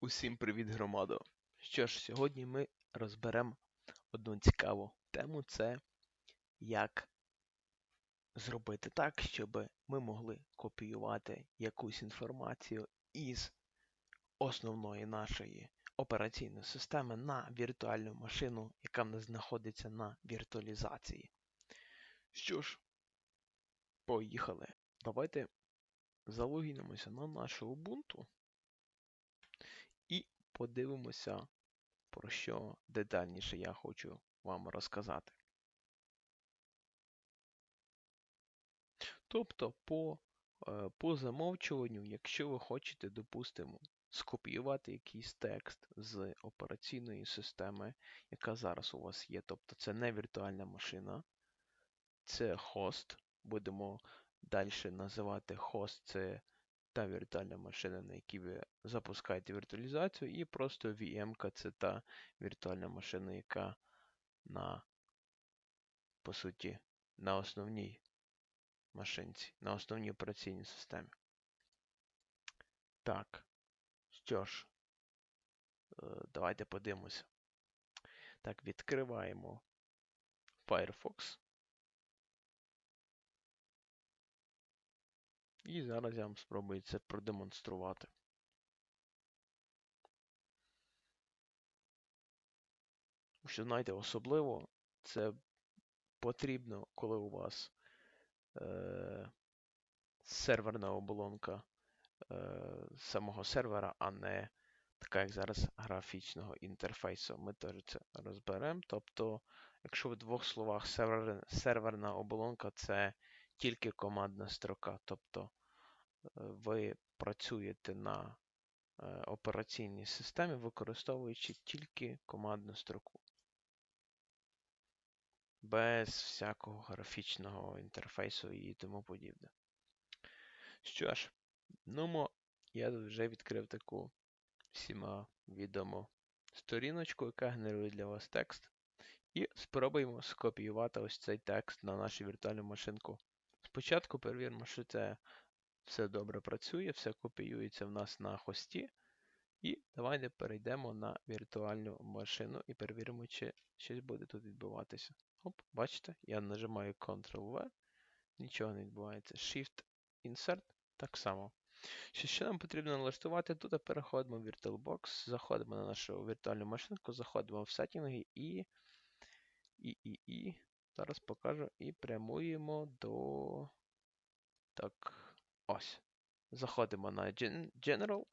Усім привіт, громадо! Що ж, сьогодні ми розберемо одну цікаву тему це як зробити так, щоб ми могли копіювати якусь інформацію із основної нашої операційної системи на віртуальну машину, яка в нас знаходиться на віртуалізації. Що ж, поїхали. Давайте залогінимося на нашу Ubuntu і подивимося, про що детальніше я хочу вам розказати. Тобто, по, е, по замовчуванню, якщо ви хочете, допустимо, скопіювати якийсь текст з операційної системи, яка зараз у вас є, тобто це не віртуальна машина, це хост. Будемо далі називати хост це та віртуальна машина, на якій ви запускаєте віртуалізацію, і просто VM це та віртуальна машина, яка на, по суті, на основній машинці, на основній операційній системі. Так, що ж, е, давайте подивимося. Так, відкриваємо Firefox. І зараз я вам спробую це продемонструвати. Що, знаєте, особливо це потрібно, коли у вас е, серверна оболонка е, самого сервера, а не така, як зараз, графічного інтерфейсу. Ми теж це розберемо. Тобто, якщо в двох словах сервер, серверна оболонка це тільки командна строка. Тобто е, ви працюєте на е, операційній системі, використовуючи тільки командну строку. Без всякого графічного інтерфейсу і тому подібне. Що ж, ну, я вже відкрив таку всіма відому сторіночку, яка генерує для вас текст. І спробуємо скопіювати ось цей текст на нашу віртуальну машинку. Спочатку перевіримо, що це все добре працює, все копіюється в нас на хості. І давайте перейдемо на віртуальну машину і перевіримо, чи щось буде тут відбуватися. Оп, бачите, я нажимаю Ctrl-V, нічого не відбувається. Shift-Insert так само. Що ще нам потрібно налаштувати? Тут переходимо в VirtualBox, заходимо на нашу віртуальну машинку, заходимо в сеттінги і. і, і, і. Зараз покажу і прямуємо до. Так, ось. Заходимо на General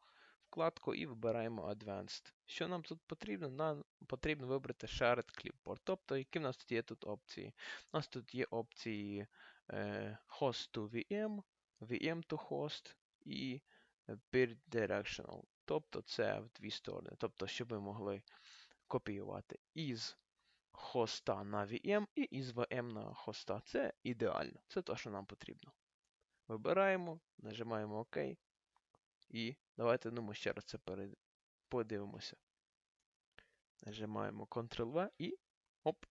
вкладку і вибираємо Advanced. Що нам тут потрібно? Нам потрібно вибрати Shared Clipboard. Тобто, які в нас тут є тут опції? У нас тут є опції е, Host to VM, VM to Host і Bidirectional. Тобто це в дві сторони. Тобто, щоб ми могли копіювати із хоста на VM і із VM на хоста. Це ідеально. Це те, що нам потрібно. Вибираємо, нажимаємо ОК. І давайте ну, ми ще раз це подивимося. Нажимаємо Ctrl-V і оп,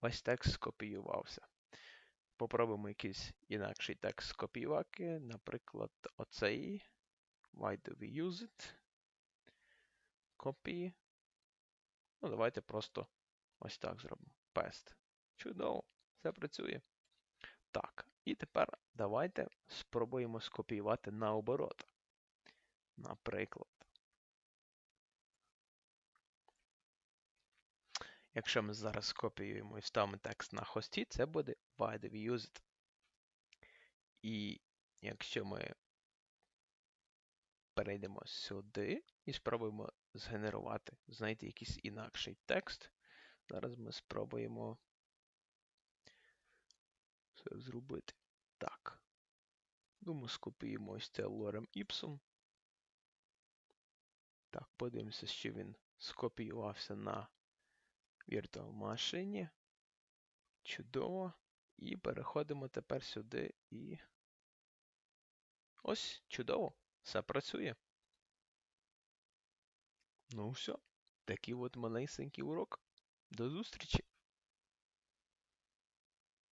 ось текст скопіювався. Попробуємо якийсь інакший текст скопіювати. Наприклад, оцей. Why do we use it? Copy. Ну, давайте просто ось так зробимо. Paste. Чудово, все працює. Так, і тепер давайте спробуємо скопіювати наоборот. Наприклад. Якщо ми зараз скопіюємо і вставимо текст на хості, це буде why do we use it. І якщо ми перейдемо сюди і спробуємо згенерувати, знайти якийсь інакший текст, зараз ми спробуємо це зробити так. Думаю, скопіюємо ось це лорем іпсом. Так, подивимося, що він скопіювався на Virtual машині. Чудово. І переходимо тепер сюди і. Ось, чудово. Все працює. Ну все. Такий от малесенький урок. До зустрічі!